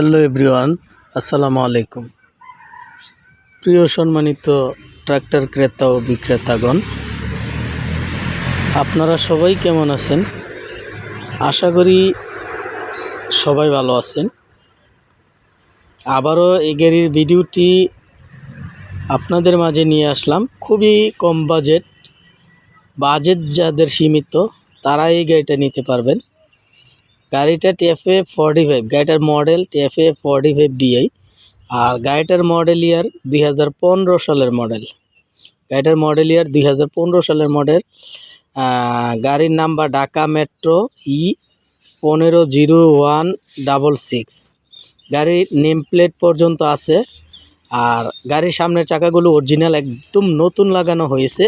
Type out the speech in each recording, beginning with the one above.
Hello everyone, আসসালামু আলাইকুম। প্রিয় সম্মানিত ট্রাক্টর ক্রেতা ও বিক্রেতাগণ, আপনারা সবাই কেমন আছেন? আশা করি সবাই ভালো আছেন। আবারও এই গাড়ির ভিডিওটি আপনাদের মাঝে নিয়ে আসলাম। খুবই কম বাজেট বাজেট যাদের সীমিত তারা এই গাড়িটা নিতে পারবেন। গাড়িটা টিএফএ ফর্টি ফাইভ গাড়িটার model TFA forty five DI আর গাড়িটার মডেল ইয়ার দুই হাজার পনেরো সালের মডেল গাড়িটার মডেল ইয়ার দুই হাজার পনেরো সালের মডেল গাড়ির নাম্বার ঢাকা মেট্রো ই পনেরো জিরো ওয়ান ডাবল সিক্স গাড়ির নেম প্লেট পর্যন্ত আছে, আর গাড়ির সামনের চাকাগুলো অরিজিনাল একদম নতুন লাগানো হয়েছে।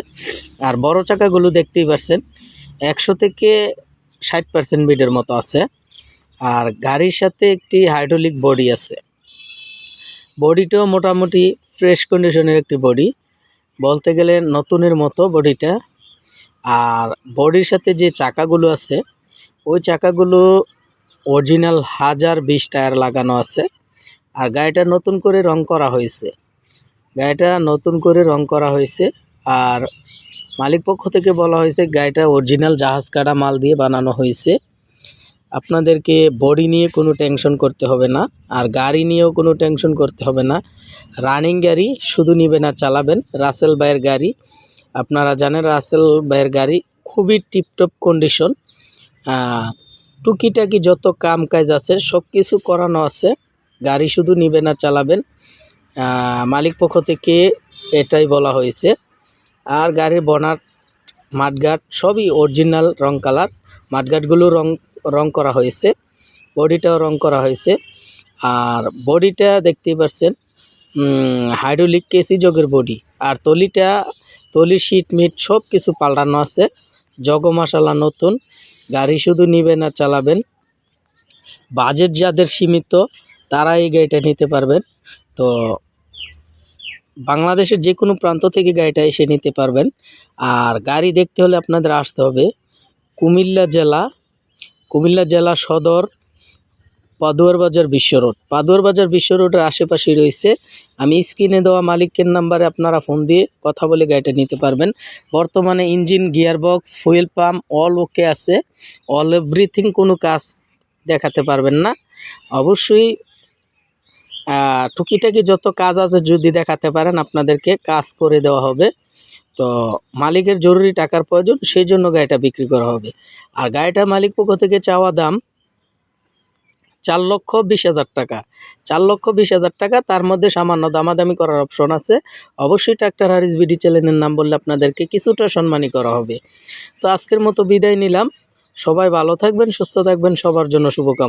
আর বড় চাকাগুলো দেখতেই পাচ্ছেন একশো থেকে ষাট পার্সেন্ট বিডের মতো আছে। আর গাড়ির সাথে একটি হাইড্রোলিক বডি আছে। বডিটাও মোটামুটি ফ্রেশ কন্ডিশনের একটি বডি বলতে গেলে নতুনের মতো বডিটা আর বডির সাথে যে চাকাগুলো আছে, ওই চাকাগুলো অরিজিনাল হাজার বিশ টায়ার লাগানো আছে। আর গাড়িটা নতুন করে রং করা হয়েছে। গাড়িটা নতুন করে রং করা হয়েছে। আর মালিক পক্ষ থেকে বলা হয়েছে গাড়িটা অরিজিনাল জাহাজ কাটা মাল দিয়ে বানানো হয়েছে। আপনাদেরকে বডি নিয়ে কোনো টেনশন করতে হবে না, আর গাড়ি নিয়েও কোনো টেনশন করতে হবে না। রানিং গাড়ি শুধু নেবেন আর চালাবেন। রাসেল ভাইয়ের গাড়ি, আপনারা জানেন রাসেল ভাইয়ের গাড়ি খুবই টিপটপ কন্ডিশন টুকিটাকি যত কাম কাজ আছে সব কিছু করানো আছে। গাড়ি শুধু নেবেন আর চালাবেন। মালিক পক্ষ থেকে এটাই বলা হয়েছে। আর গাড়ির বনার মাঠগাট সবই অরিজিনাল রং কালার মাঠগাটগুলো রং রং করা হয়েছে, বডিটাও রং করা হয়েছে। আর বডিটা দেখতেই পাচ্ছেন হাইড্রোলিক কেসি যোগের বডি। আর তলিটা, তলি সিট মিট সব কিছু পাল্টানো আছে। জগ মশালা নতুন, গাড়ি শুধু নেবেন আর চালাবেন। বাজেট যাদের সীমিত, তারা এই গাড়িটা নিতে পারবেন। তো বাংলাদেশের যে কোনো প্রান্ত থেকে গাড়িটা এসে নিতে পারবেন। আর গাড়ি দেখতে হলে আপনাদের আসতে হবে কুমিল্লা জেলা কুমিল্লা জেলা সদর পাদুয়ার বাজার বিশ্ব রোড। পাদুয়ার বাজার বিশ্ব রোডের আশেপাশেই রয়েছে। আমি স্ক্রিনে দেওয়া মালিকের নাম্বারে আপনারা ফোন দিয়ে কথা বলে গাড়িটা নিতে পারবেন। বর্তমানে engine, gearbox, fuel pump all okay আছে। অল এভরিথিং কোনো কাজ দেখাতে পারবেন না। অবশ্যই টুকিটাকি যত কাজ আছে যদি দেখাতে পারেন, আপনাদেরকে কাজ করে দেওয়া হবে। তো মালিকের জরুরি টাকার প্রয়োজন সেই জন্য গাড়িটা বিক্রি করা হবে। আর গাড়িটা মালিক পক্ষ থেকে চাওয়া দাম চার লক্ষ বিশ হাজার টাকা। চার লক্ষ বিশ হাজার টাকা, তার মধ্যে সামান্য দামাদামি করার অপশন আছে। অবশ্যই ট্রাক্টর হারিস বিডি চ্যানেলের নাম বললে আপনাদেরকে কিছুটা সম্মানী করা হবে। তো আজকের মতো বিদায় নিলাম। সবাই ভালো থাকবেন, সুস্থ থাকবেন, সবার জন্য শুভকামনা।